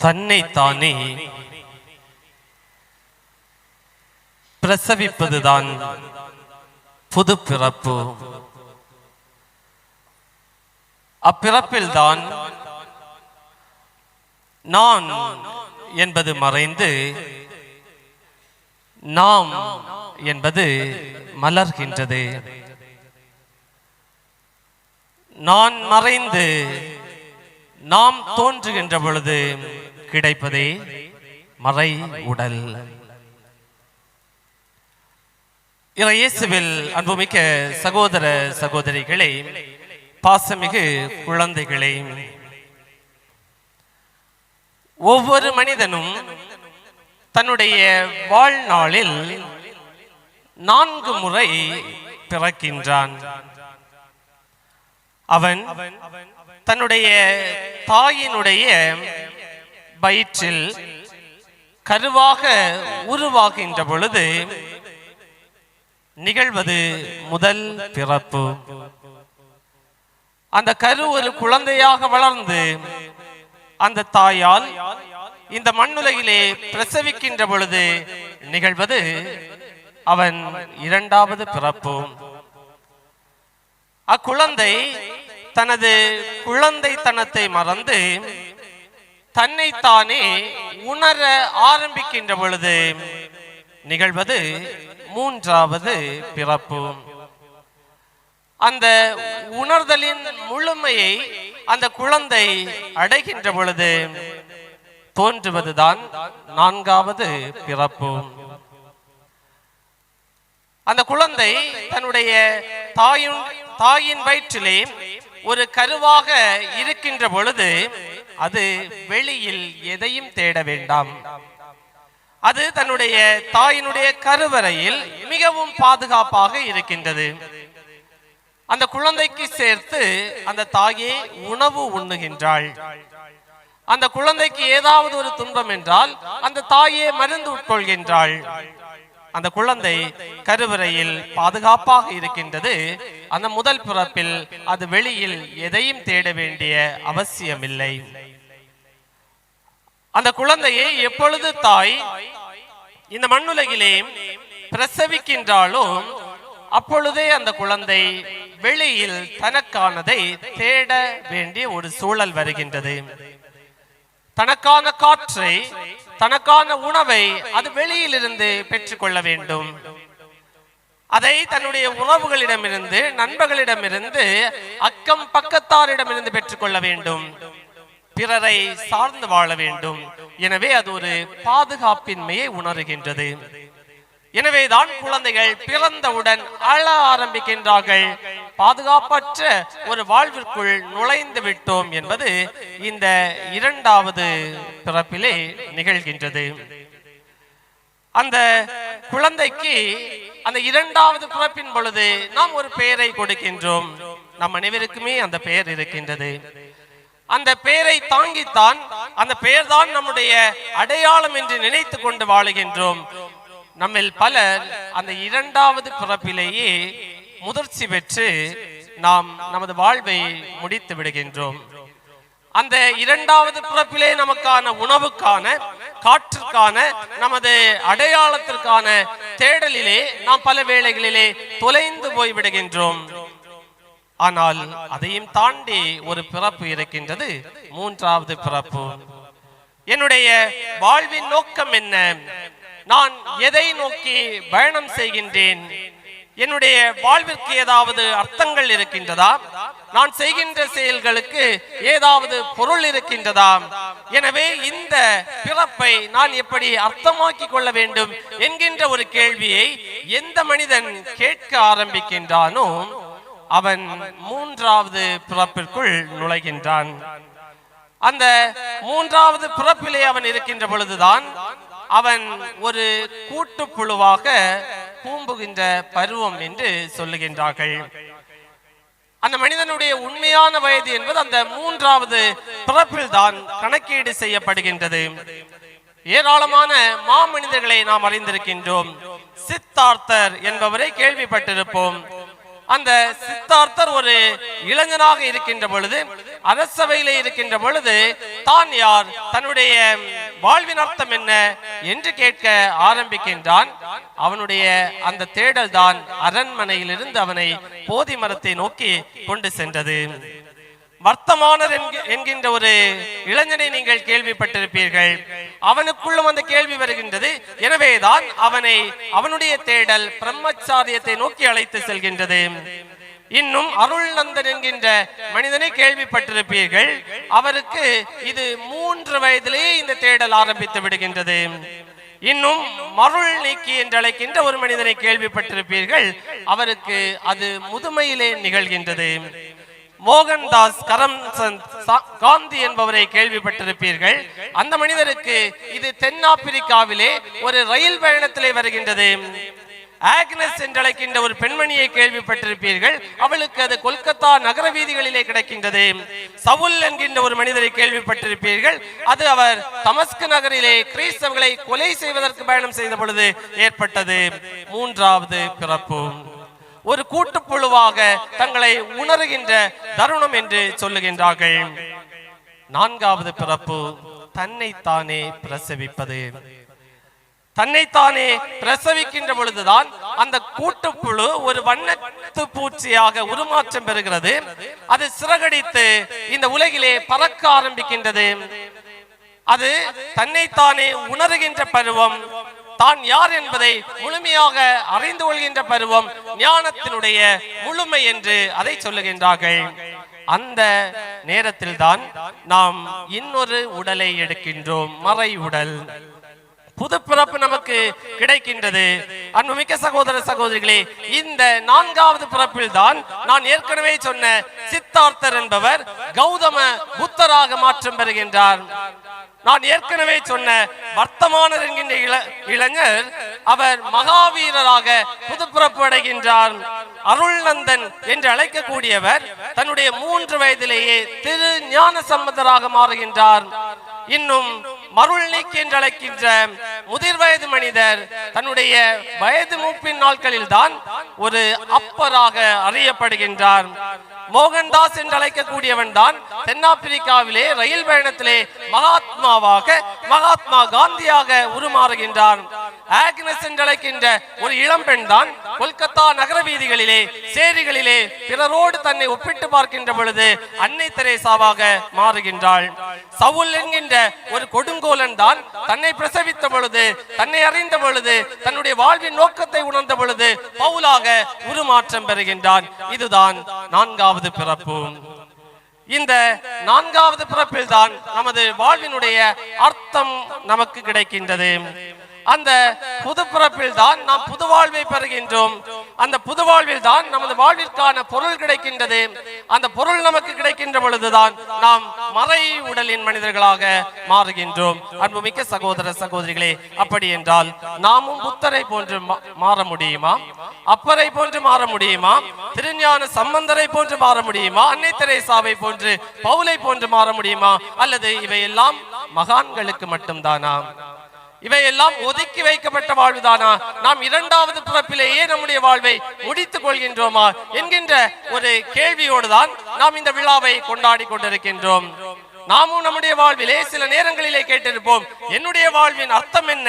தன்னைத்தானே பிரசவிப்பதுதான் புது பிறப்பு அப்பிறப்பில்தான் நான் என்பது மறைந்து நாம் என்பது மலர்கின்றது. நான் மறைந்து நாம் தோன்றுகின்ற பொழுது கிடைப்பதே மறை உடல். இயேசுவில் அன்புமிக்க சகோதர சகோதரிகளே பாசமிகு குழந்தைகளே ஒவ்வொரு மனிதனும் தன்னுடைய வாழ்நாளில் நான்கு முறை பிறக்கின்றான். அவன் தன்னுடைய தாயினுடைய வயிற்றில் கருவாக உருவாகின்ற பொழுது நிகழ்வது முதல் பிறப்பு. அந்த கரு ஒரு குழந்தையாக வளர்ந்து அந்த தாயால் இந்த மண்ணுலகிலே பிரசவிக்கின்ற பொழுது நிகழ்வது அவன் இரண்டாவது பிறப்பு. அக்குழந்தை தனது குழந்தைத்தனத்தை மறந்து தன்னைத்தானே உணர ஆரம்பிக்கின்ற பொழுது நிகழ்வது மூன்றாவது பிறப்பு. அந்த உணர்தலின் முழுமையை அந்த குழந்தை அடைகின்ற பொழுது தோன்றுவதுதான் நான்காவது பிறப்பு. அந்த குழந்தை தன்னுடைய தாயின் தாயின் வயிற்றிலே ஒரு கருவாக இருக்கின்ற பொழுது அது வெளியில் எதையும் தேட வேண்டாம். அது தன்னுடைய தாயினுடைய கருவறையில் மிகவும் பாதுகாப்பாக இருக்கின்றது. அந்த குழந்தைக்கு சேர்த்து அந்த தாயே உணவு உண்ணுகின்றாள். அந்த குழந்தைக்கு ஏதாவது ஒரு துன்பம் என்றால் அந்த தாயே மருந்து உட்கொள்கின்றாள். அந்த குழந்தை கருவறையில் பாதுகாப்பாக இருக்கின்றது. அந்த முதல் பிறப்பில் அது வெளியில் எதையும் தேட வேண்டிய அவசியமில்லை. அந்த குழந்தையை எப்பொழுது தாய் இந்த மண்ணுலகிலே பிரசவிக்கின்றாலோ அப்பொழுதே அந்த குழந்தை வெளியில் தனக்கானதை தேட வேண்டிய ஒரு சூழல் வருகின்றது. தனக்கான காற்றை தனக்கான உணவை அது வெளியிலிருந்து பெற்றுக்கொள்ள வேண்டும். அதை தன்னுடைய உறவுகளிடமிருந்து நண்பர்களிடமிருந்து அக்கம் பக்கத்தாரிடமிருந்து பெற்றுக்கொள்ள வேண்டும். பிறரை சார்ந்து வாழ வேண்டும். எனவே அது ஒரு பாதுகாப்பின்மையை உணர்கின்றது. எனவேதான் குழந்தைகள் பிறந்தவுடன் அழ ஆரம்பிக்கின்றார்கள். பாதுகாப்பற்ற ஒரு வாழ்விற்குள் நுழைந்து விட்டோம் என்பது இந்த இரண்டாவது பிறப்பிலே நிகழ்கின்றது. அந்த குழந்தைக்கு அந்த இரண்டாவது பிறப்பின் பொழுது நாம் ஒரு பெயரை கொடுக்கின்றோம். நம் அனைவருக்குமே அந்த பெயர் இருக்கின்றது. அந்த பெயரை தாங்கித்தான் அந்த பெயர் தான் நம்முடைய அடையாளம் என்று நினைத்து கொண்டு வாழுகின்றோம். நம்மில் பலர் அந்த இரண்டாவது பிறப்பிலேயே முதிர்ச்சி பெற்று நாம் நமது வாழ்வை முடித்து விடுகின்றோம். அந்த இரண்டாவது பிறப்பிலே நமக்கான உணவுக்கான காற்றுக்கான நமது அடையாளத்திற்கான தேடலிலே நாம் பல வேளைகளிலே தொலைந்து போய் விடுகின்றோம். ஆனால் அதையும் தாண்டி ஒரு பிறப்பு இருக்கின்றது. மூன்றாவது பிறப்பு. என்னுடைய வாழ்வின் நோக்கம் என்ன? நான் எதை நோக்கி பயணம் செய்கின்றேன்? என்னுடைய வாழ்விற்கு ஏதாவது அர்த்தங்கள் இருக்கின்றதா? நான் செய்கின்ற செயல்களுக்கு ஏதாவது பொருள் இருக்கின்றதா? எனவே இந்த பிறப்பை நான் எப்படி அர்த்தமாக்கி கொள்ள வேண்டும் என்கின்ற ஒரு கேள்வியை எந்த மனிதன் கேட்க ஆரம்பிக்கின்றானோ அவன் மூன்றாவது பிறப்பிற்குள் நுழைகின்றான். அந்த மூன்றாவது பிறப்பிலே அவன் இருக்கின்ற பொழுதுதான் அவன் ஒரு கூட்டுப்புழுவாக பூம்புகின்ற பருவம் என்று சொல்லுகின்றார்கள். அந்த மனிதனுடைய உண்மையான வயது என்பது அந்த மூன்றாவது பிறப்பில் தான் கணக்கீடு செய்யப்படுகின்றது. ஏராளமான மாமனிதர்களை நாம் அறிந்திருக்கின்றோம். சித்தார்த்தர் என்பவரை கேள்விப்பட்டிருப்போம். அந்த சித்தார்த்தர் ஒரு இளைஞனாக இருக்கின்ற பொழுது அரசவையில இருக்கின்ற பொழுது தான் யார்? தன்னுடைய வாழ்வின் அர்த்தம் என்ன என்று கேட்க ஆரம்பிக்கின்றான். அவனுடைய அந்த தேடல் தான் அரண்மனையிலிருந்து அவனை போதி மரத்தை நோக்கி கொண்டு சென்றது. வர்த்தமானர் என்கின்ற ஒரு இளைஞனை நீங்கள் கேள்விப்பட்டிருப்பீர்கள். அவனுக்குள்ளும் அந்த கேள்வி வருகின்றது. எனவேதான் அவனை அவனுடைய தேடல் பிரம்மச்சாரியத்தை நோக்கி அழைத்து செல்கின்றது. இன்னும் அருள் நந்தன் என்கின்ற மனிதனை கேள்விப்பட்டிருப்பீர்கள். அவருக்கு இது மூன்று வயதிலேயே இந்த தேடல் ஆரம்பித்து விடுகின்றது. இன்னும் மருள் நீக்கி என்று அழைக்கின்ற ஒரு மனிதனை கேள்விப்பட்டிருப்பீர்கள். அவருக்கு அது முதுமையிலே நிகழ்கின்றது. மோகன்தாஸ் கரம்சந்த் காந்தி என்பவரை கேள்விப்பட்டிருப்பீர்கள். அந்த மனிதருக்கு இது தென்னாப்பிரிக்காவிலே ஒரு ரயில் பயணத்திலே வருகின்றது. ஆக்னஸ் என்றழைக்கின்ற ஒரு பெண்மணியை கேள்விப்பட்டிருப்பீர்கள். அவளுக்கு அது கொல்கத்தா நகர வீதிகளிலே கிடைக்கின்றது. சவுல் என்கின்ற ஒரு மனிதரை கேள்விப்பட்டிருப்பீர்கள். அது அவர் தமஸ்கு நகரிலே கிறிஸ்தவர்களை கொலை செய்வதற்கு பயணம் செய்த பொழுது ஏற்பட்டது. மூன்றாவது பிறப்பு. ஒரு கூட்டுப்புழுவாக தங்களை உணர்கின்ற தருணம் என்று சொல்லுகின்றார்கள். நான்காவது பிறப்பு தன்னைத்தானே பிரசவிப்பது. தன்னைத்தானே பிரசவிக்கின்ற பொழுதுதான் அந்த கூட்டுப்புழு ஒரு வண்ணத்து பூச்சியாக உருமாற்றம் பெறுகிறது. அது சிறகடித்து இந்த உலகிலே பறக்க ஆரம்பிக்கின்றது. அது தன்னைத்தானே உணர்கின்ற பருவம் தான் யார் என்பதை முழுமையாக அறிந்து கொள்கின்ற பருவம் ஞானத்தினுடைய முழுமை என்று அதை சொல்லுகின்றார்கள். அந்த நேரத்தில் தான் நாம் இன்னொரு உடலை எடுக்கின்றோம் மறை உடல். புது பிறப்பு நமக்கு கிடைக்கின்றது. அன்புமிக்க சகோதர சகோதரிகளே இந்த நான்காவது பிறப்பில் தான் நான் ஏற்கனவே சொன்ன சித்தார்த்தர் என்பவர் கௌதம புத்தராக மாற்றம் பெறுகின்றார். நான் ஏற்கனவே சொன்ன வர்த்தமானர் என்கின்ற இள- இளைஞர் அவர் மகாவீரராக புதுப்பிறப்பு அடைகின்றார் அருள்நந்தன் என்று அழைக்கக்கூடியவர் தன்னுடைய மூன்று வயதிலேயே திரு ஞான சம்பந்தராக மாறுகின்றார். இன்னும் மருள் நீக்கி என்று அழைக்கின்ற முதிர் வயது மனிதர் தன்னுடைய வயது மூப்பின் நாட்களில் தான் ஒரு அப்பராக அறியப்படுகின்றார். மோகன்தாஸ் என்று அழைக்கக்கூடியவன் தான் தென்னாப்பிரிக்காவிலே ரயில் பயணத்திலே மகாத்மாவாக மகாத்மா காந்தியாக உருமாறுகின்றார் ஆக்னஸ் என்று அழைக்கின்ற ஒரு இளம்பெண் தான் கொல்கத்தா நகர வீதிகளிலே சேரிகளிலே பிறரோடு தன்னை ஒப்பிட்டு பார்க்கின்ற பொழுது அன்னை தெரேசாவாக மாறுகின்றாள். சவுல் என்கின்ற ஒரு கொடுங்கோலன் தான் தன்னை பிரசவித்த பொழுது தன்னை அறிந்த பொழுது தன்னுடைய வாழ்வின் நோக்கத்தை உணர்ந்த பொழுது பவுலாக உருமாற்றம் பெறுகின்றான். இதுதான் நான்காவது பிறப்பு. இந்த நான்காவது பிறப்பில் தான் நமது வாழ்வினுடைய அர்த்தம் நமக்கு கிடைக்கின்றது. அந்த புது பிறப்பில் தான் நாம் புது வாழ்வை பெறுகின்றோம். அந்த புது வாழ்வில் தான் நமது வாழ்விற்கான பொருள் கிடைக்கின்றது. அந்த பொருள் நமக்கு கிடைக்கின்ற பொழுதுதான் நாம் மறை உடலின் மனிதர்களாக மாறுகின்றோம். அன்புமிக்க சகோதர சகோதரிகளே அப்படி என்றால் நாமும் புத்தரை போன்று மாற முடியுமா? அப்பரை போன்று மாற முடியுமா? திருஞான சம்பந்தரை போன்று மாற முடியுமா? அன்னை தெரேசாவை போன்று பவுலை போன்று மாற முடியுமா? அல்லது இவையெல்லாம் மகான்களுக்கு மட்டும்தானா? இவையெல்லாம் ஒதுக்கி வைக்கப்பட்ட வாழ்வுதானா? நாம் இரண்டாவது பிறப்பிலேயே நம்முடைய வாழ்வை முடித்துக் கொள்கின்றோமா? என்கின்ற ஒரு கேள்வியோடு தான் நாம் இந்த விழாவை கொண்டாடி கொண்டிருக்கின்றோம். நாமும் நம்முடைய வாழ்விலே சில நேரங்களிலே கேட்டிருப்போம் என்னுடைய வாழ்வின் அர்த்தம் என்ன?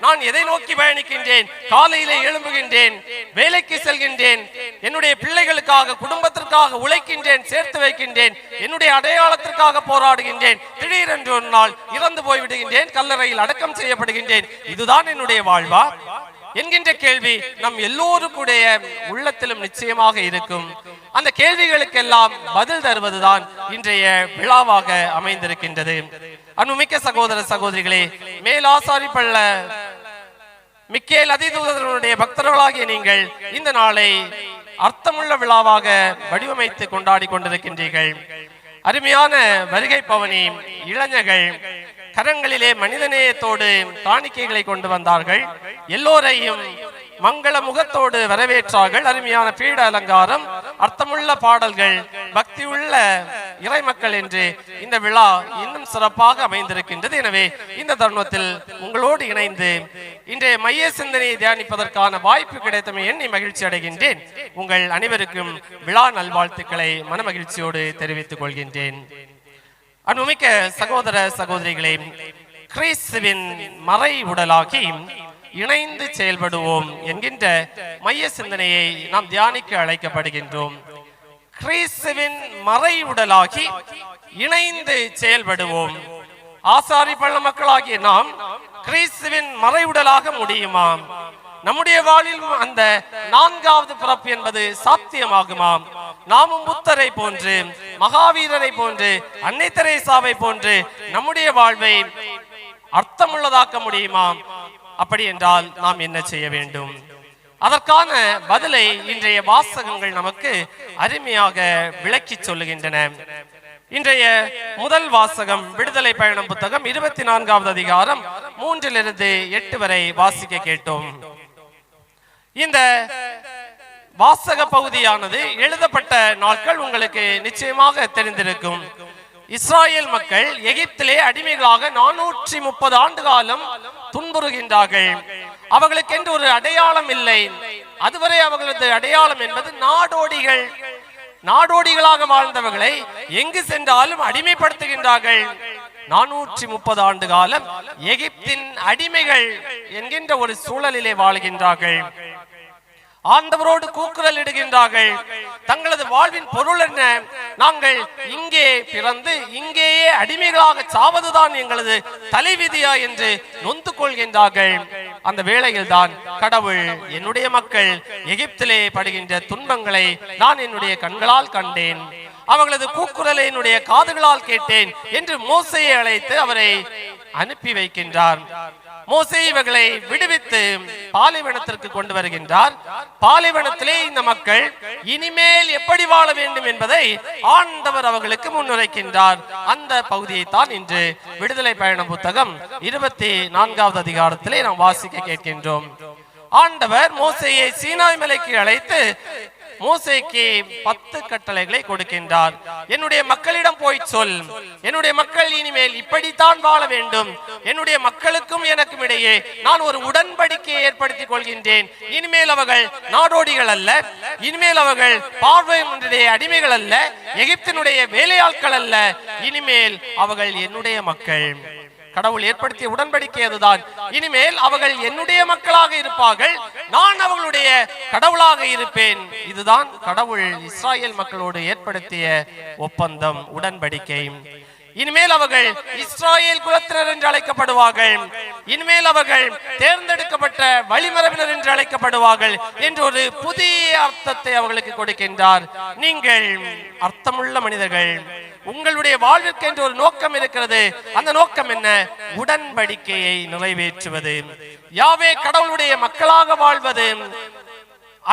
நான் எதை நோக்கி பயணிக்கின்றேன்? காலையிலே எழும்புகின்றேன் வேலைக்கு செல்கின்றேன் என்னுடைய பிள்ளைகளுக்காக குடும்பத்திற்காக உழைக்கின்றேன் சேர்த்து வைக்கின்றேன் என்னுடைய அடையாளத்திற்காக போராடுகின்றேன் திடீரென்று ஒரு நாள் இறந்து போய்விடுகின்றேன் கல்லறையில் அடக்கம் செய்யப்படுகின்றேன். இதுதான் என்னுடைய வாழ்வா? என்கின்ற கேள்வி நம் எல்லோருக்குடைய உள்ளத்திலும் நிச்சயமாக இருக்கும். அந்த கேள்விகளுக்கெல்லாம் பதில் தருவதுதான் இன்றைய விழாவாக அமைந்திருக்கின்றது. அன்புமிக்க சகோதர சகோதரிகளே மேலாசாரி பள்ள மிக்கேல் அதிதூதர்களுடைய பக்தர்களாகிய நீங்கள் இந்த நாளை அர்த்தமுள்ள விழாவாக வடிவமைத்து கொண்டாடி கொண்டிருக்கின்றீர்கள். அருமையான வருகை பவனி இளைஞர்கள் கரங்களிலே மனிதநேயத்தோடு காணிக்கைகளை கொண்டு வந்தார்கள். எல்லோரையும் மங்கள முகத்தோடு வரவேற்றார்கள். அருமையான பீட அலங்காரம் அர்த்தமுள்ள பாடல்கள் பக்தியுள்ள இறைமக்கள் என்று இந்த விழா இன்னும் சிறப்பாக அமைந்திருக்கின்றது. எனவே இந்த தருணத்தில் உங்களோடு இணைந்து இன்றைய மைய சிந்தனையை தியானிப்பதற்கான வாய்ப்பு கிடைத்தமை எண்ணி மகிழ்ச்சி அடைகின்றேன். உங்கள் அனைவருக்கும் விழா நல்வாழ்த்துக்களை மனமகிழ்ச்சியோடு தெரிவித்துக் கொள்கின்றேன். அன்புமிக்க சகோதர சகோதரிகளே கிறிஸ்துவின் மறை உடலாகி இணைந்து செயல்படுவோம் என்கின்ற மைய சிந்தனையை நாம் தியானிக்க அழைக்கப்படுகின்றோம். கிறிஸ்துவின் மறை உடலாகி இணைந்து செயல்படுவோம். ஆசாரி பள்ள மக்களாகிய நாம் கிறிஸ்துவின் மறை உடலாக முடியுமா? நம்முடைய வாழ்வில் அந்த நான்காவது பிறப்பு என்பது சாத்தியமாகுமாம் நாமும் புத்தரை போன்று மகாவீரரை போன்று அன்னை தெரேசாவை போன்று நம்முடைய வாழ்வை அர்த்தமுள்ளதாக்க முடியுமாம் அப்படி என்றால் நாம் என்ன செய்ய வேண்டும்? அதற்கான பதிலை இன்றைய வாசகங்கள் நமக்கு அருமையாக விளக்கிச் சொல்லுகின்றன. இன்றைய முதல் வாசகம் விடுதலை பயணம் புத்தகம் இருபத்தி நான்காவது அதிகாரம் மூன்றிலிருந்து எட்டு வரை வாசிக்க கேட்டோம். இந்த வாசக பகுதியானது எழுதப்பட்ட நாட்கள் உங்களுக்கு நிச்சயமாக தெரிந்திருக்கும். இஸ்ராயல் மக்கள் எகிப்திலே அடிமைகளாக நானூற்றி முப்பது ஆண்டு காலம் துன்புறுகின்றார்கள். அவர்களுக்கென்று ஒரு அடையாளம் இல்லை. அதுவரை அவர்களது அடையாளம் என்பது நாடோடிகள். நாடோடிகளாக வாழ்ந்தவர்களை எங்கு சென்றாலும் அடிமைப்படுத்துகின்றார்கள். நானூற்றி முப்பது ஆண்டு காலம் எகிப்தின் அடிமைகள் என்கின்ற ஒரு சூழலிலே வாழ்கின்றார்கள். ஆண்டவரோடு கூக்குரல் இடுகின்றார்கள். தங்களது வாழ்வின் பொருள் என்ன? நாங்கள் இங்கே பிறந்து இங்கேயே அடிமைகளாக சாவதுதான் எங்களது தலைவிதியா என்று நொந்து கொள்கின்றார்கள். அந்த வேளையில் தான் கடவுள் என்னுடைய மக்கள் எகிப்திலே படுகின்ற துன்பங்களை நான் என்னுடைய கண்களால் கண்டேன். அவர்களது கூக்குரலை என்னுடைய காதுகளால் கேட்டேன் என்று மோசையை அழைத்து அவரை அனுப்பி வைக்கின்றார். மோசே இவர்களை விடுவித்து பாலைவனத்திற்கு கொண்டு வருகின்றார். பாலைவனத்திலே இந்த மக்கள் இனிமேல் எப்படி வாழ வேண்டும் என்பதை ஆண்டவர் அவர்களுக்கு முன்னுரைக்கின்றார். அந்த பகுதியை தான் இன்று விடுதலை பயண புத்தகம் இருபத்தி நான்காவது அதிகாரத்திலே நாம் வாசிக்க கேட்கின்றோம். ஆண்டவர் மோசையை சீனாய் மலைக்கு அழைத்து மோசைக்கு பத்து கட்டளைகளை கொடுக்கின்றார். என்னுடைய மக்களிடம் போய் சொல். என்னுடைய மக்கள் இனிமேல் இப்படித்தான் வாழ வேண்டும். என்னுடைய மக்களுக்கும் எனக்கும் இடையே நான் ஒரு உடன்படிக்கையை ஏற்படுத்திக் கொள்கின்றேன். இனிமேல் அவர்கள் நாடோடிகள் அல்ல. இனிமேல் அவர்கள் பார்வையினுடைய அடிமைகள் அல்ல. எகிப்தினுடைய வேலையாட்கள் அல்ல. இனிமேல் அவர்கள் என்னுடைய மக்கள். கடவுள் ஏற்படுத்திய உடன்படிக்கை அதுதான். இனிமேல் அவர்கள் என்னுடைய மக்களாக இருப்பார்கள். நான் அவர்களுடைய கடவுளாக இருப்பேன். இதுதான் கடவுள் இஸ்ராயேல் மக்களோடு ஏற்படுத்திய ஒப்பந்தம் உடன்படிக்கை. இனிமேல் அவர்கள் இஸ்ராயல் குலத்தினர் என்று அழைக்கப்படுவார்கள். இனிமேல் அவர்கள் தேர்ந்தெடுக்கப்பட்ட வழிமரபினர் என்று அழைக்கப்படுவார்கள் என்று ஒரு புதிய அர்த்தத்தை அவர்களுக்கு கொடுக்கின்றார். நீங்கள் அர்த்தமுள்ள மனிதர்கள். உங்களுடைய வாழ்விற்கு என்று ஒரு நோக்கம் இருக்கிறது. அந்த நோக்கம் என்ன? உடன்படிக்கையை நிறைவேற்றுவது. யாவே கடவுளுடைய மக்களாக வாழ்வது.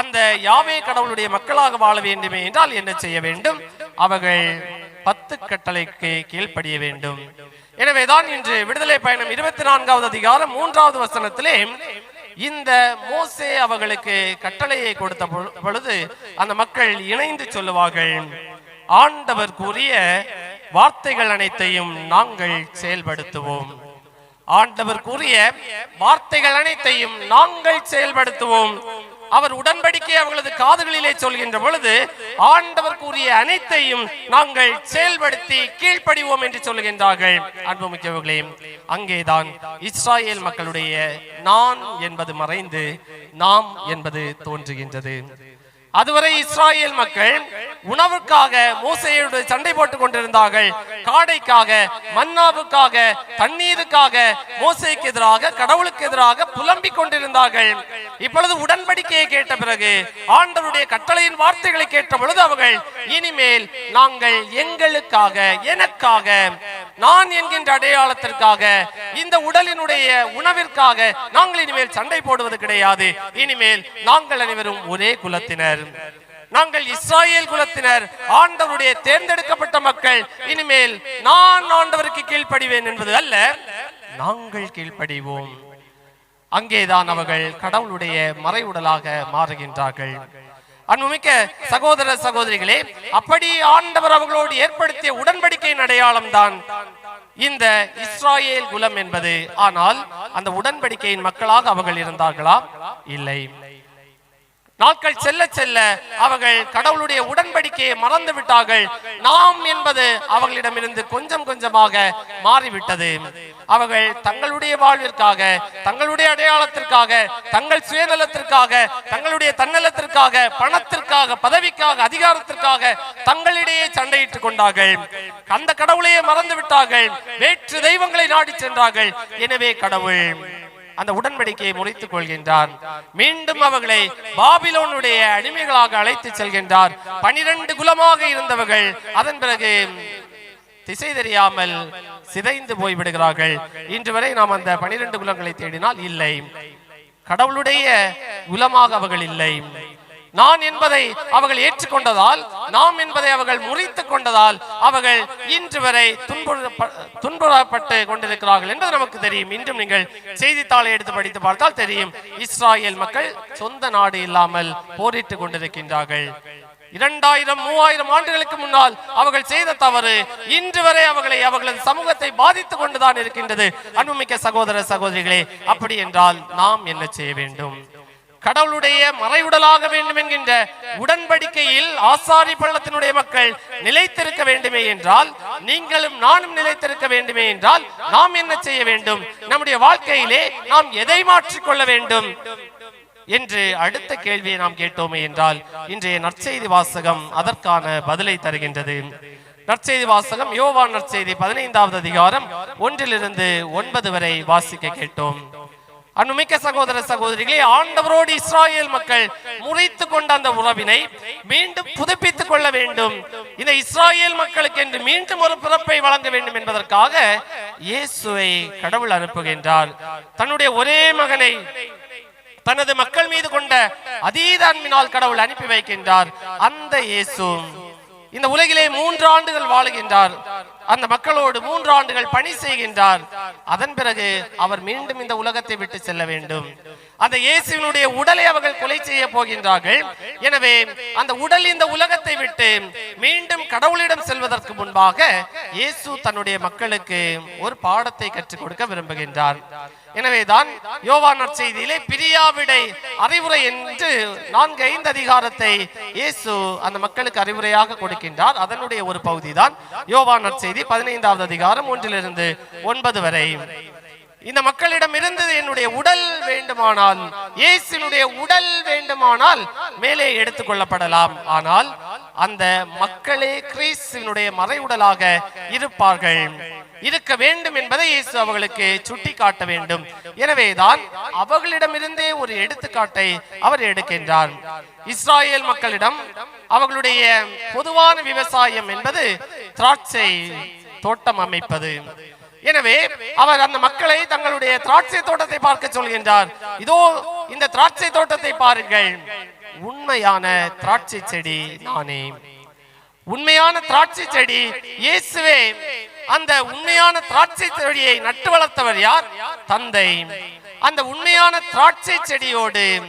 அந்த யாவே கடவுளுடைய மக்களாக வாழ வேண்டுமே என்றால் என்ன செய்ய வேண்டும்? அவர்கள் பத்து கட்டளைக்கு கீழ்ப்படிய வேண்டும். எனவேதான் இன்று விடுதலை பயணம் இருபத்தி நான்காவது அதிகாரம் மூன்றாவது வசனத்திலே இந்த மோசே அவர்களுக்கு கட்டளையை கொடுத்த பொழுது அந்த மக்கள் இணைந்து சொல்லுவார்கள். ஆண்டவர் கூறிய வார்த்தைகள் அனைத்தையும் நாங்கள் செயல்படுத்துவோம். ஆண்டவர் கூறிய வார்த்தைகள் அனைத்தையும் நாங்கள் செயல்படுத்துவோம். அவர் உடன்படிக்கை அவர்களது காதுகளிலே சொல்கின்ற பொழுது ஆண்டவர் கூறிய அனைத்தையும் நாங்கள் செயல்படுத்தி கீழ்ப்படிவோம் என்று சொல்லுகின்றார்கள் அன்புமிக்கவர்களே அங்கேதான் இஸ்ராயேல் மக்களுடைய நான் என்பது மறைந்து நாம் என்பது தோன்றுகின்றது. அதுவரை இஸ்ராயேல் மக்கள் உணவுக்காக மோசையோடு சண்டை போட்டுக் கொண்டிருந்தார்கள். காடைக்காக மன்னாவுக்காக தண்ணீருக்காக மூசைக்கு எதிராக கடவுளுக்கு எதிராக புலம்பிக் கொண்டிருந்தார்கள். இப்பொழுது உடன்படிக்கையை கேட்ட பிறகு ஆண்டவருடைய கட்டளையின் வார்த்தைகளை கேட்ட பொழுது அவர்கள் இனிமேல் நாங்கள் எங்களுக்காக எனக்காக நான் என்கின்ற அடையாளத்திற்காக இந்த உடலினுடைய உணவிற்காக நாங்கள் இனிமேல் சண்டை போடுவது கிடையாது. இனிமேல் நாங்கள் அனைவரும் ஒரே குலத்தினர். நாங்கள் இஸ்ராயேல் குலத்தினர் ஆண்டவருடைய தேர்ந்தெடுக்கப்பட்ட மக்கள் இனிமேல் நான் ஆண்டவருக்கு கீழ்ப்படிவேன் என்பது அல்ல நாங்கள் கீழ்ப்படிவோம். அங்கேதான் அவர்கள் கடவுளுடைய மறைவுடலாக மாறுகின்றார்கள். அன்புமிக்க சகோதர சகோதரிகளே அப்படி ஆண்டவர் அவர்களோடு ஏற்படுத்திய உடன்படிக்கையின் அடையாளம் தான் இந்த இஸ்ராயேல் குலம் என்பது. ஆனால் அந்த உடன்படிக்கையின் மக்களாக அவர்கள் இருந்தார்களா? இல்லை. நாட்கள் செல்ல செல்ல அவர்கள் கடவுளுடைய உடன்படிக்கையை மறந்து விட்டார்கள். நாம் என்பது அவர்களிடமிருந்து கொஞ்சம் கொஞ்சமாக மாறிவிட்டது. அவர்கள் தங்களுடைய வாழ்விற்காக தங்களுடைய அடையாளத்திற்காக தங்கள் சுயநலத்திற்காக தங்களுடைய தன்னலத்திற்காக பணத்திற்காக பதவிக்காக அதிகாரத்திற்காக தங்களிடையே சண்டையிட்டுக் கொண்டார்கள். அந்த கடவுளையே மறந்து விட்டார்கள். வேற்று தெய்வங்களை நாடி சென்றார்கள். எனவே கடவுள் அந்த உடன்படிக்கையை முறித்துக் கொள்கின்றார் மீண்டும் அவர்களை பாபிலோனுடைய அடிமைகளாக அழைத்து செல்கின்றார். பனிரெண்டு குலமாக இருந்தவர்கள் அதன் பிறகு திசை தெரியாமல் சிதைந்து போய்விடுகிறார்கள். இன்று வரை நாம் அந்த பனிரெண்டு குலங்களை தேடினால் இல்லை. கடவுளுடைய குலமாக அவர்கள் இல்லை. நான் என்பதை அவர்கள் ஏற்றுக்கொண்டதால் நாம் என்பதை அவர்கள் முறித்துக் கொண்டதால் அவர்கள் இன்று வரை துன்புற துன்புறப்பட்டு கொண்டிருக்கிறார்கள் என்பது நமக்கு தெரியும். இன்றும் நீங்கள் செய்தித்தாளை எடுத்து படித்து பார்த்தால் தெரியும். இஸ்ராயேல் மக்கள் சொந்த நாடு இல்லாமல் போரிட்டுக் கொண்டிருக்கின்றார்கள். இரண்டாயிரம் மூவாயிரம் ஆண்டுகளுக்கு முன்னால் அவர்கள் செய்த தவறு இன்று வரை அவர்களை அவர்களது சமூகத்தை பாதித்துக் கொண்டுதான் இருக்கின்றது. அன்புமிக்க சகோதர சகோதரிகளே அப்படி என்றால் நாம் என்ன செய்ய வேண்டும்? கடவுளுடைய மறைவுடலாக வேண்டும் என்கின்ற உடன்படிக்கையில் ஆசாரி பள்ளத்தினுடைய மக்கள் நிலைத்திருக்க வேண்டுமே என்றால் நீங்களும் நானும் நிலைத்திருக்க வேண்டுமே என்றால் நாம் என்ன செய்ய வேண்டும்? நம்முடைய வாழ்க்கையிலே நாம் எதை மாற்றிக்கொள்ள வேண்டும்? என்று அடுத்த கேள்வியை நாம் கேட்டோமே என்றால் இன்றைய நற்செய்தி வாசகம் அதற்கான பதிலை தருகின்றது. நற்செய்தி வாசகம் யோவான் நற்செய்தி பதினைந்தாவது அதிகாரம் ஒன்றிலிருந்து ஒன்பது வரை வாசிக்க கேட்டோம். அன்புமிக்க சகோதர சகோதரிகளே ஆண்டவரோடு இஸ்ராயேல் மக்கள் முறைத்து கொண்ட அந்த உறவினை மீண்டும் புதுப்பித்துக் கொள்ள வேண்டும். இந்த இஸ்ராயேல் மக்களுக்கு என்று மீண்டும் ஒரு பிறப்பை வழங்க வேண்டும் என்பதற்காக இயேசுவை கடவுள் அனுப்புகின்றார். தன்னுடைய ஒரே மகனை தனது மக்கள் மீது கொண்ட அதீத அன்பினால் கடவுள் அனுப்பி வைக்கின்றார். அந்த இயேசு இந்த உலகிலே மூன்று ஆண்டுகள் வாழுகின்றார். அந்த மக்களோடு மூன்று ஆண்டுகள் பணி செய்கின்றார். அதன் பிறகு அவர் மீண்டும் இந்த உலகத்தை விட்டு செல்ல வேண்டும். அந்த இயேசுவினுடைய உடலை அவர்கள் கொலை செய்ய போகின்றார்கள். எனவே அந்த உடல் இந்த உலகத்தை விட்டு மீண்டும் கடவுளிடம் செல்வதற்கு முன்பாக இயேசு தன்னுடைய மக்களுக்கு ஒரு பாடத்தை கற்றுக் கொடுக்க விரும்புகின்றார். எனவேதான் யோவான் நற்செய்தியிலே பிரியாவிடை அறிவுரை என்று நான்கு ஐந்து அதிகாரத்தை இயேசு அந்த மக்களுக்கு அறிவுரையாக கொடுக்கின்றார். அதனுடைய ஒரு பகுதி தான் யோவான் நற்செய்தி பதினைந்தாவது அதிகாரம் ஒன்றிலிருந்து ஒன்பது வரை. இந்த மக்களிடம் இருந்து என்னுடைய உடல் வேண்டுமானால் இயேசுனுடைய உடல் வேண்டுமானால் மேலே எடுத்துக் கொள்ளப்படலாம். ஆனால் அந்த மக்களே கிறிஸ்துவினுடைய மறைவுடலாக இருப்பார்கள். இருக்க வேண்டும் என்பதை இயேசு அவர்களுக்கு சுட்டி காட்ட வேண்டும். எனவேதான் அவர்களிடமிருந்தே ஒரு எடுத்துக்காட்டை அவர் எடுக்கின்றார். இஸ்ராயேல் மக்களிடம் அவர்களுடைய பொதுவான விவசாயம் என்பது திராட்சை தோட்டம் அமைப்பது. எனவே அவர் அந்த மக்களை தங்களுடைய திராட்சை தோட்டத்தை பார்க்க சொல்கின்றார். இதோ இந்த திராட்சை தோட்டத்தை பாருங்கள். உண்மையான திராட்சை செடி நானே. உண்மையான திராட்சை செடி. இயேசுவே அந்த உண்மையான திராட்சை செடியை நட்டு வளர்த்தவர் யார்? தந்தை. அந்த உண்மையான திராட்சை செடியோடு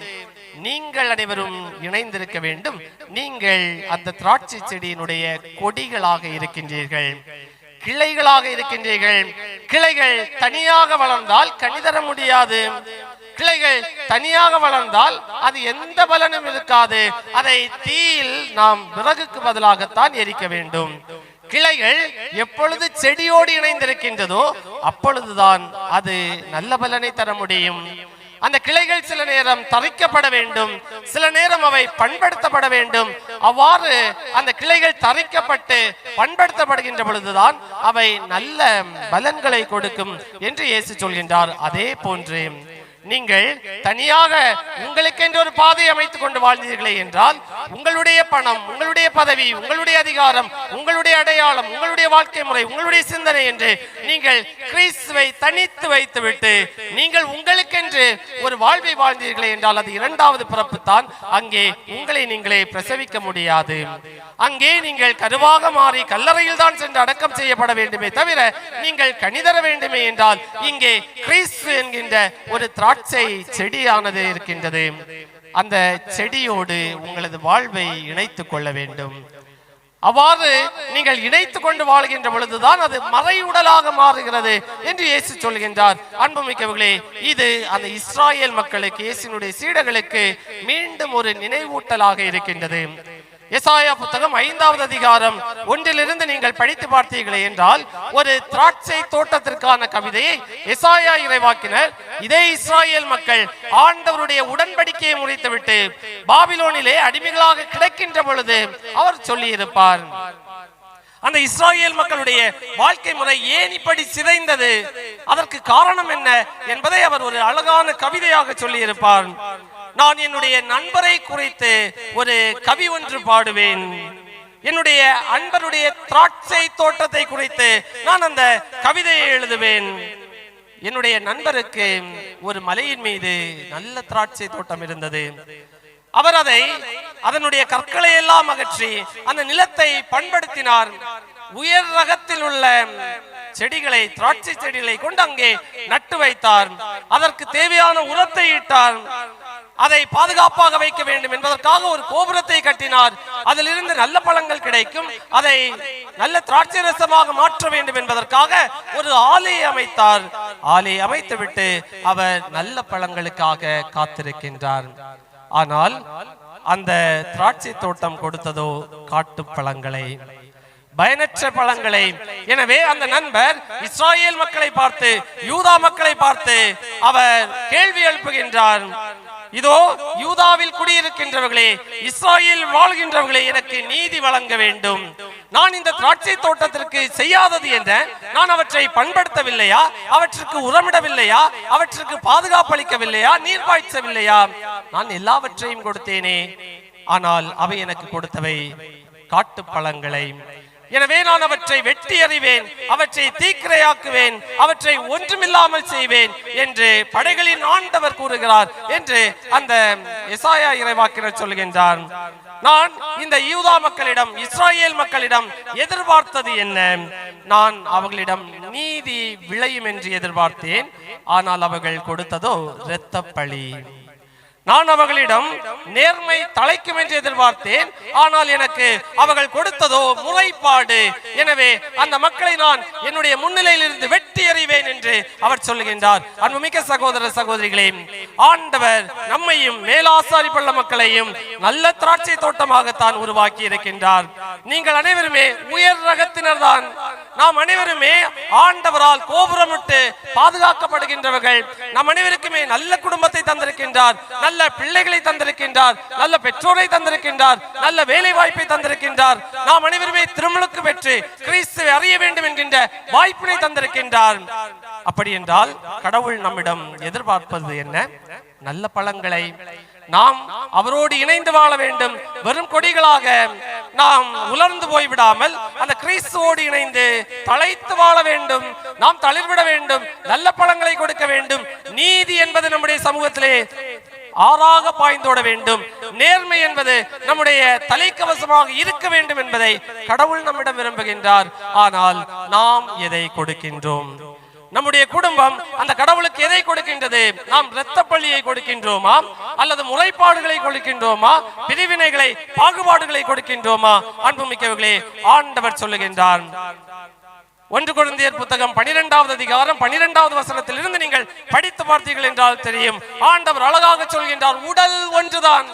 நீங்கள் அனைவரும் இணைந்திருக்க வேண்டும். நீங்கள் அந்த திராட்சை செடியினுடைய கொடிகளாக இருக்கின்றீர்கள். கிளைகளாக இருக்கின்றீர்கள். கிளைகள் தனியாக வளர்ந்தால் கணிதர முடியாது. கிளைகள் தனியாக வளர்ந்தால் அது எந்த பலனும் இருக்காது. அதை தீயில் நாம் விறகுக்கு பதிலாகத்தான் எரிக்க வேண்டும். கிளைகள் எப்பொழுது செடியோடு இணைந்திருக்கின்றதோ அப்பொழுதுதான் அது நல்ல பலனை தர முடியும். அந்த கிளைகள் சில நேரம் தரிக்கப்பட வேண்டும். சில நேரம் அவை பண்படுத்தப்பட வேண்டும். அவ்வாறு அந்த கிளைகள் தரிக்கப்பட்டு பண்படுத்தப்படுகின்ற பொழுதுதான் அவை நல்ல பலன்களை கொடுக்கும் என்று இயேசு சொல்கின்றார். அதே போன்று நீங்கள் தனியாக உங்களுக்கென்று ஒரு பாதை அமைத்துக் கொண்டு வாழ்ந்தீர்களே என்றால் உங்களுடைய பணம் உங்களுடைய பதவி உங்களுடைய அதிகாரம் உங்களுடைய அடையாளம் உங்களுடைய வாழ்க்கை முறை உங்களுடைய சிந்தனை என்று நீங்கள் கிறிஸ்துவை தனித்து வைத்துவிட்டு நீங்கள் உங்களுக்கென்று ஒரு வாழ்வை வாழ்ந்தீர்களே என்றால் அது இரண்டாவது பிறப்பு தான் அங்கே உங்களை நீங்களே பிரசவிக்க முடியாது. அங்கே நீங்கள் கருவாக மாறி கல்லறையில் தான் சென்று அடக்கம் செய்யப்பட வேண்டுமே தவிர நீங்கள் கணிதர வேண்டுமே என்றால் இங்கே கிறிஸ்து என்கின்ற ஒரு திராட்சை திராட்சை செடியானது இருக்கின்றது. அந்த செடியோடு உங்களது வாழ்வை இணைத்துக் கொள்ள வேண்டும். அவ்வாறு நீங்கள் இணைத்துக் கொண்டு வாழ்கின்ற பொழுதுதான் அது மறை மாறுகிறது என்று இயேசு சொல்கின்றார். அன்புமிக்கவர்களே இது அந்த இஸ்ராயல் மக்களுக்கு இயேசுனுடைய சீடர்களுக்கு மீண்டும் ஒரு நினைவூட்டலாக இருக்கின்றது. எசாயா புத்தகம் ஐந்தாவது அதிகாரம். ஒன்றிலிருந்து நீங்கள் படித்து பார்த்தீர்களே என்றால் ஒரு திராட்சை தோட்டத்திற்கான கவிதையை எசாயா இறைவாக்கினர் இதே இஸ்ராயல் மக்கள் ஆண்டவருடைய உடன்படிக்கையை முடித்துவிட்டு பாபிலோனிலே அடிமைகளாக கிடைக்கின்ற பொழுது அவர் சொல்லியிருப்பார். அந்த இஸ்ராயேல் மக்களுடைய வாழ்க்கை முறை ஏன் இப்படி சிதைந்தது? அதற்கு காரணம் என்ன என்பதை அவர் ஒரு அழகான கவிதையாக சொல்லியிருப்பார். நான் என்னுடைய நண்பரை குறித்து ஒரு கவி ஒன்று பாடுவேன். என்னுடைய அன்பருடைய திராட்சை தோட்டத்தை குறித்து நான் அந்த கவிதையை எழுதுவேன். என்னுடைய நண்பருக்கு ஒரு மலையின் மீது நல்ல திராட்சை தோட்டம் இருந்தது. அவர் அதை அதனுடைய கற்களை எல்லாம் அகற்றி அந்த நிலத்தை பண்படுத்தினார். உயர் ரகத்தில் உள்ள செடிகளை திராட்சை செடிகளை கொண்டு அங்கே நட்டு வைத்தார். அதற்கு தேவையான உரத்தை இட்டார். அதை பாதுகாப்பாக வைக்க வேண்டும் என்பதற்காக ஒரு கோபுரத்தை கட்டினார். அதிலிருந்து நல்ல பழங்கள் கிடைக்கும். அதை நல்ல திராட்சை ரசமாக மாற்ற வேண்டும் என்பதற்காக ஒரு ஆலையை அமைத்தார். ஆலையை அமைத்துவிட்டு அவர் நல்ல பழங்களுக்காக காத்திருக்கின்றார். ஆனால் அந்த திராட்சை தோட்டம் கொடுத்ததோ காட்டு பழங்களை. பயனற்ற பழங்களை. எனவே அந்த நண்பர் இஸ்ராயேல் மக்களை பார்த்து யூதா மக்களை பார்த்து அவர் கேள்வி எழுப்புகின்றார். இதோ யூதாவில் குடியிருக்கின்றவர்களே இஸ்ராயில் வாழ்கின்றவர்களே எனக்கு நீதி வழங்க வேண்டும். நான் இந்த திராட்சை தோட்டத்திற்கு செய்யாதது என்ற நான் அவற்றை பண்படுத்தவில்லையா? அவற்றுக்கு உரமிடவில்லையா? அவற்றுக்கு பாதுகாப்பு அளிக்கவில்லையா? நீர் பாய்ச்சவில்லையா? நான் எல்லாவற்றையும் கொடுத்தேனே. ஆனால் அவை எனக்கு கொடுத்தவை காட்டு பழங்களை எனவே நான் அவற்றை வெட்டி அறிவேன் அவற்றை தீக்கிரையாக்குவேன் அவற்றை ஒன்றுமில்லாமல் செய்வேன் என்று படைகளின் ஆண்டவர் கூறுகிறார் என்று அந்த எசாயா இறைவாக்கினர் சொல்கின்றார். நான் இந்த யூதா மக்களிடம் இஸ்ராயேல் மக்களிடம் எதிர்பார்த்தது என்ன? நான் அவர்களிடம் நீதி விளையும் என்று எதிர்பார்த்தேன் ஆனால் அவர்கள் கொடுத்ததோ இரத்த பழி நான் அவர்களிடம் நேர்மை தலைக்கும் என்று எதிர்பார்த்தேன். ஆனால் எனக்கு அவர்கள் கொடுத்ததோ முறைப்பாடு. எனவே அந்த மக்களை நான் என்னுடைய முன்னிலையில் இருந்து வெட்டி எறிவேன் என்று அவர் சொல்லுகின்றார். அன்புமிக்க சகோதர சகோதரிகளே ஆண்டவர் நம்மையும் மேலாசாரி பள்ள மக்களையும் நல்ல திராட்சை தோட்டமாகத்தான் உருவாக்கி இருக்கின்றார் நீங்கள் அனைவருமே உயர் ரகத்தினர் தான் நாம் அனைவருமே ஆண்டவரால் கோபுரமிட்டு பாதுகாக்கப்படுகின்றவர்கள். நம் அனைவருக்குமே நல்ல குடும்பத்தை தந்திருக்கின்றார். நல்ல பிள்ளைகளை தந்திருக்கின்றார். நல்ல பெற்றோரை தந்திருக்கின்றார். நல்ல வேலை வாய்ப்பை தந்திருக்கின்றார். நாம் அனைவருமே திருமலுக்கு பெற்று கிறிஸ்துவை அறிய வேண்டும் என்கின்ற வாய்ப்பினை தந்திருக்கின்றார். அப்படி என்றால் கடவுள் நம்மிடம் எதிர்பார்ப்பது என்ன? நல்ல பழங்களை நாம் அவரோடு இணைந்து வாழ வேண்டும். வெறும் கொடிகளாக நாம் உலர்ந்து போய்விடாமல் அந்த கிறிஸ்துவோடு இணைந்து தலைத்து வாழ வேண்டும். நாம் தளிர்விட வேண்டும். நல்ல பழங்களை கொடுக்க வேண்டும். நீதி என்பது நம்முடைய சமூகத்திலே ஆறாக பாய்ந்தோட வேண்டும். நேர்மை என்பது நம்முடைய தலைக்கவசமாக இருக்க வேண்டும் என்பதை கடவுள் நம்மிடம் விரும்புகின்றார். ஆனால் நாம் எதை கொடுக்கின்றோம்? நம்முடைய குடும்பம் அந்த கடவுளுக்கு எதை கொடுக்கின்றது? நாம் இரத்த பள்ளியை கொடுக்கின்றோமா? அல்லது முறைப்பாடுகளை கொடுக்கின்றோமா? பிரிவினைகளை பாகுபாடுகளை கொடுக்கின்றோமா? அன்புமிக்கவர்களே ஆண்டவர் சொல்லுகின்றார். ஒன்று குழந்தையர் புத்தகம் பனிரெண்டாவது அதிகாரம் பனிரெண்டாவது வசனத்தில் இருந்து நீங்கள் படித்து பார்த்தீர்கள் என்றால் தெரியும். ஆண்டவர் அழகாக சொல்கின்றார் உடல் ஒன்றுதான்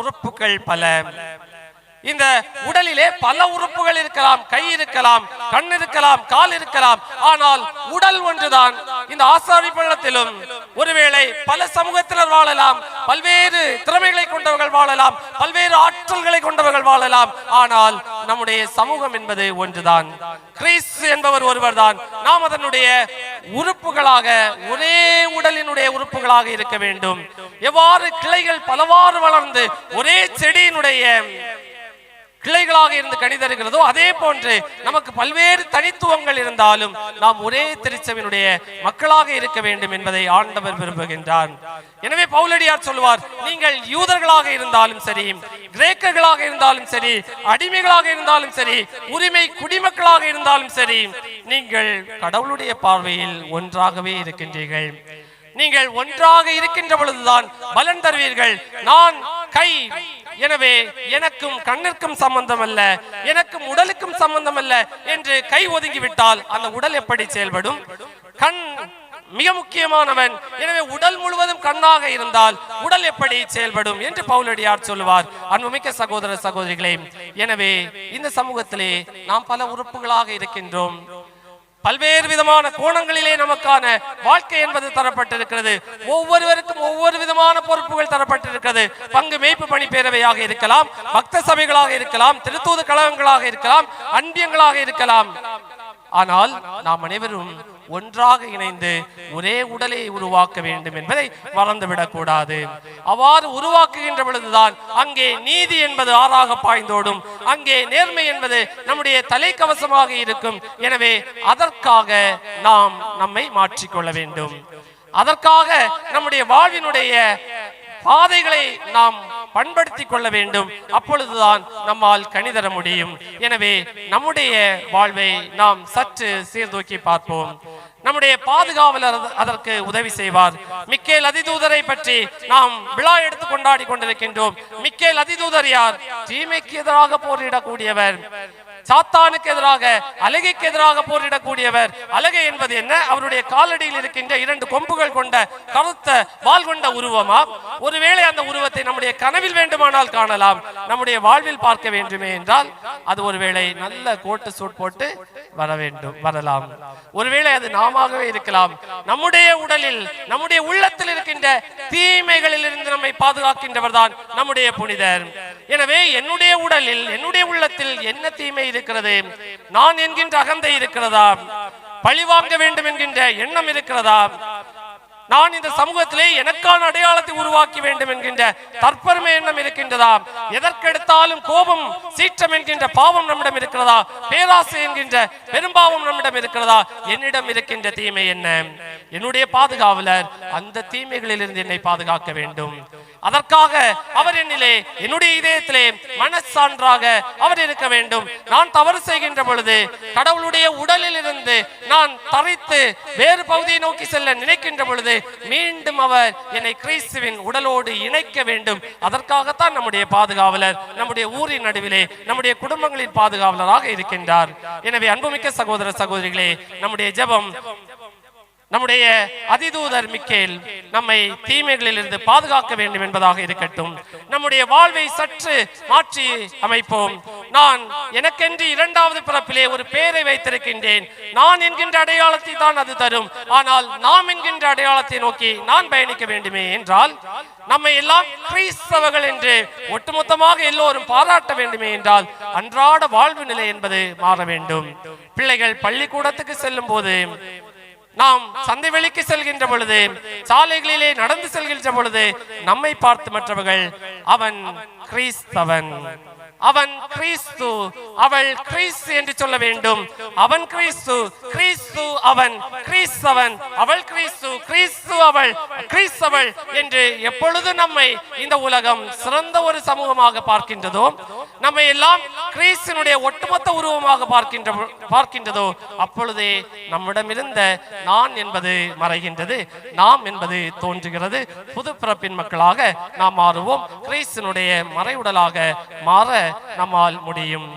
உறுப்புகள் பல. இந்த உடலிலே பல உறுப்புகள் இருக்கலாம் கை இருக்கலாம் கண் இருக்கலாம் கால் இருக்கலாம். ஆனால் உடல் ஒன்றுதான். இந்த ஆசாரி பள்ளத்திலும் ஒருவேளை பல சமூகத்தினர் வாழலாம் பல்வேறு திறமைகளை கொண்டவர்கள் வாழலாம் பல்வேறு ஆற்றல்களை கொண்டவர்கள் வாழலாம். ஆனால் நம்முடைய சமூகம் என்பது ஒன்றுதான். கிறிஸ்து என்பவர் ஒருவர்தான். நாம் அதனுடைய உறுப்புகளாக ஒரே உடலினுடைய உறுப்புகளாக இருக்க வேண்டும். எவ்வாறு கிளைகள் பலவாறு வளர்ந்து ஒரே செடியினுடைய கிளைகளாக இருந்து கணிதருகிறதோ அதே போன்று நமக்கு பல்வேறு தனித்துவங்கள் இருந்தாலும் நாம் ஒரே திருச்சபையினுடைய மக்களாக இருக்க வேண்டும் என்பதை ஆண்டவர் விரும்புகின்றார். எனவே பவுலடியார் சொல்லுவார் நீங்கள் யூதர்களாக இருந்தாலும் சரி கிரேக்கர்களாக இருந்தாலும் சரி அடிமைகளாக இருந்தாலும் சரி உரிமை குடிமக்களாக இருந்தாலும் சரி நீங்கள் கடவுளுடைய பார்வையில் ஒன்றாகவே இருக்கின்றீர்கள். நீங்கள் ஒன்றாக இருக்கின்ற பொழுதுதான் பலன் தருவீர்கள். நான் கை. எனவே எனக்கும் கண்ணிற்கும் சம்பந்தம் அல்ல எனக்கும் உடலுக்கும் சம்பந்தம் அல்ல என்று கை ஒதுங்கிவிட்டால் அந்த உடல் எப்படி செயல்படும்? கண் மிக முக்கியமானவன். எனவே உடல் முழுவதும் கண்ணாக இருந்தால் உடல் எப்படி செயல்படும் என்று பவுலடியார் சொல்லுவார். அன்புமிக்க சகோதர சகோதரிகளே எனவே இந்த சமூகத்திலே நாம் பல உறுப்புகளாக இருக்கின்றோம். பல்வேறு விதமான கோணங்களிலே நமக்கான வாழ்க்கை என்பது தரப்பட்டிருக்கிறது. ஒவ்வொருவருக்கும் ஒவ்வொரு விதமான பொறுப்புகள் தரப்பட்டிருக்கிறது. பங்கு மேய்ப்பு பணி பேரவையாக இருக்கலாம் பக்த சபைகளாக இருக்கலாம் திருத்தூது கழகங்களாக இருக்கலாம் அன்பியங்களாக இருக்கலாம். ஆனால் நாம் அனைவரும் ஒன்றாக இணைந்து ஒரே உடலை உருவாக்க வேண்டும் என்பதை மறந்துவிடக் கூடாது. அவ்வாறு உருவாக்குகின்ற பொழுதுதான் அங்கே நீதி என்பது ஆறாக பாய்ந்தோடும் அங்கே நேர்மை என்பது நம்முடைய தலைக்கவசமாக இருக்கும். எனவே அதற்காக நாம் நம்மை மாற்றிக்கொள்ள வேண்டும். அதற்காக நம்முடைய வாழ்வினுடைய பாதைகளை நாம் பண்படுத்திக் கொள்ள வேண்டும். அப்பொழுதுதான் நம்மால் கணிதர முடியும். எனவே நம்முடைய வாழ்வை நாம் சற்று சீர்தூக்கி பார்ப்போம். நம்முடைய பாதுகாவலர் அதற்கு உதவி செய்வார். மிக்கேல் அதிதூதரை பற்றி நாம் விழா எடுத்து கொண்டாடி கொண்டிருக்கின்றோம். மிக்கேல் அதிதூதர் யார்? தீமைக்கு எதிராக போரிடக்கூடியவர். சாத்தானுக்கு எதிராக அழகைக்கு எதிராக போரிடக்கூடியவர். அழகை என்பது என்ன? அவருடைய காலடியில் இருக்கின்ற இரண்டு கொம்புகள் கொண்ட கருத்த வால் கொண்ட உருவமா? ஒருவேளை அந்த உருவத்தை நம்முடைய கனவில் வேண்டுமானால் காணலாம். நம்முடைய வாழ்வில் பார்க்க வேண்டுமே என்றால் அது ஒருவேளை நல்ல கோட்டு சூட் போட்டு வர வேண்டும் வரலாம். ஒருவேளை அது நாமாகவே இருக்கலாம். நம்முடைய உடலில் நம்முடைய உள்ளத்தில் இருக்கின்ற தீமைகளில் இருந்து நம்மை பாதுகாக்கின்றவர் தான் நம்முடைய புனிதர். எனவே என்னுடைய உடலில் என்னுடைய உள்ளத்தில் என்ன தீமை இருக்கிறது. நான் என்கின்ற அகந்தை இருக்கிறதா? பழிவாங்க வேண்டும் என்கின்ற எண்ணம் இருக்கிறதா? நான் இந்த சமூகத்திலே எனக்கான அடையாளத்தை உருவாக்கி வேண்டும் என்கின்ற தற்பெருமை எண்ணம் இருக்கின்றதா? எதற்கெடுத்தாலும் கோபம் சீற்றம் என்கின்ற பாவம் நம்மிடம் இருக்கிறதா? பேராசை என்கின்ற பெரும்பாவம் நம்மிடம் இருக்கிறதா? என்னிடம் இருக்கின்ற தீமை என்ன? என்னுடைய பாதுகாவலர் அந்த தீமைகளிலிருந்து என்னை பாதுகாக்க வேண்டும். அதற்காக அவர் என்னிலே என்னுடைய இதயத்திலே மனச்சான்றாக அவர் இருக்க வேண்டும். நான் தவறு செய்கின்ற பொழுது கடவுளுடைய உடலில் இருந்து நான் தரித்து வேறு பகுதியை நோக்கி செல்ல நினைக்கின்ற பொழுது மீண்டும் அவர் என்னை கிறிஸ்துவின் உடலோடு இணைக்க வேண்டும். அதற்காகத்தான் நம்முடைய பாதுகாவலர் நம்முடைய ஊரின் நடுவிலே நம்முடைய குடும்பங்களின் பாதுகாவலராக இருக்கின்றார். எனவே அன்புமிக்க சகோதர சகோதரிகளே நம்முடைய ஜெபம் நம்முடைய அதிதூதர் மிக்கேல் நம்மை தீமைகளில் இருந்து பாதுகாக்க வேண்டும் என்பதாக இருக்கட்டும். நம்முடைய வாழ்வை சற்று மாற்றி அமைப்போம். நான் எனக்கென்று இரண்டாவது பிறப்பிலே ஒரு பெயரை வைத்திருக்கின்றேன். நான் என்கின்ற அடையாளத்தை தான் அது தரும். ஆனால் நாம் என்கின்ற அடையாளத்தை நோக்கி நான் பயணிக்க வேண்டுமே என்றால் நம்மை எல்லாம் கிறிஸ்தவர்கள் என்று ஒட்டுமொத்தமாக எல்லோரும் பாராட்ட வேண்டுமே என்றால் அன்றாட வாழ்வு நிலை என்பது மாற வேண்டும். பிள்ளைகள் பள்ளிக்கூடத்துக்கு செல்லும் போது நாம் சந்தை வெளிக்கு செல்கின்ற பொழுது சாலைகளிலே நடந்து செல்கின்ற பொழுது நம்மை பார்த்து மற்றவர்கள் அவன் கிறிஸ்தவன். அவன் கிறிஸ்து அவள் கிறிஸ்து என்று சொல்ல வேண்டும். அவன் கிறிஸ்து கிறிஸ்து அவன் கிறிஸ்தவன் அவள் கிறிஸ்து கிறிஸ்து அவள் கிறிஸ்தவள் என்று எப்பொழுது நம்மை இந்த உலகம் சிறந்த ஒரு சமூகமாக பார்க்கின்றதோ நம்மை எல்லாம் கிறிஸ்துனுடைய ஒட்டுமொத்த உருவமாக பார்க்கின்ற பார்க்கின்றதோ அப்பொழுதே நம்மிடமிருந்த நான் என்பது மறைகின்றது நாம் என்பது தோன்றுகிறது. புது பிறப்பின் மக்களாக நாம் மாறுவோம். கிறிஸ்துனுடைய மறைவுடலாக மாற நம்மால் முடியும்.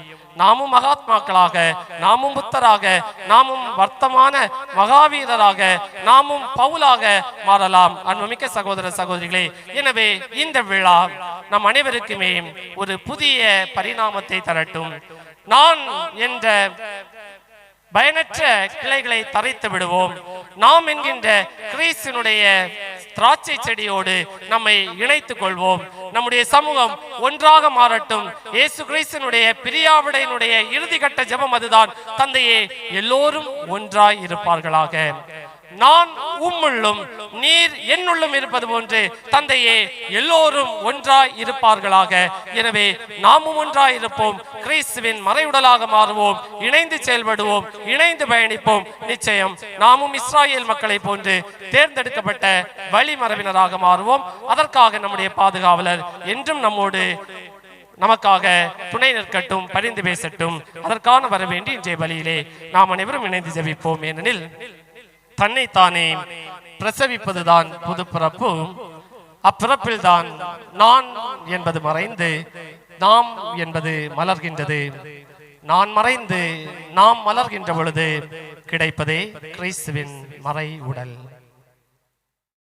நாமும் மகாத்மாக்களாக நாமும் புத்தராக நாமும் வர்த்தமான மகாவீரராக நாமும் பவுலாக மாறலாம். அன்புமிக்க சகோதர சகோதரிகளே எனவே இந்த விழா நம் அனைவருக்குமே ஒரு புதிய பரிணாமத்தை தரட்டும். நான் என்ற பயனற்ற கிளைகளை தரைத்து விடுவோம். நாம் என்கின்ற கிறிஸ்தினுடைய திராட்சை செடியோடு நம்மை இணைத்துக் கொள்வோம். நம்முடைய சமூகம் ஒன்றாக மாறட்டும். இயேசு கிறிஸ்தினுடைய பிரியாவிடையினுடைய இறுதிக்கட்ட ஜெபம் அதுதான். தந்தையே எல்லோரும் ஒன்றாய் இருப்பார்களாக. நான் உம்முள்ளும் நீர் என்னுள்ளும் இருப்பது போன்று தந்தையே எல்லோரும் ஒன்றாய் இருப்பார்களாக. எனவே நாமும் ஒன்றாய் இருப்போம். கிறிஸ்துவின் மறைவுடலாக மாறுவோம். இணைந்து செயல்படுவோம். இணைந்து பயணிப்போம். நிச்சயம் நாமும் இஸ்ராயேல் மக்களை போன்று தேர்ந்தெடுக்கப்பட்ட வழிமரபினராக மாறுவோம். அதற்காக நம்முடைய பாதுகாவலர் என்றும் நம்மோடு நமக்காக துணை நிற்கட்டும் பரிந்து பேசட்டும். அதற்கான வரவேண்டி இன்றைய பலியிலே நாம் அனைவரும் இணைந்து ஜெபிப்போம். ஏனெனில் தன்னைத்தானே பிரசவிப்பதுதான் புது பிறப்பு அப்பிறப்பில்தான் நான் என்பது மறைந்து நாம் என்பது மலர்கின்றது. நான் மறைந்து நாம் மலர்கின்ற பொழுது கிடைப்பதே கிறிஸ்துவின் மறை உடல்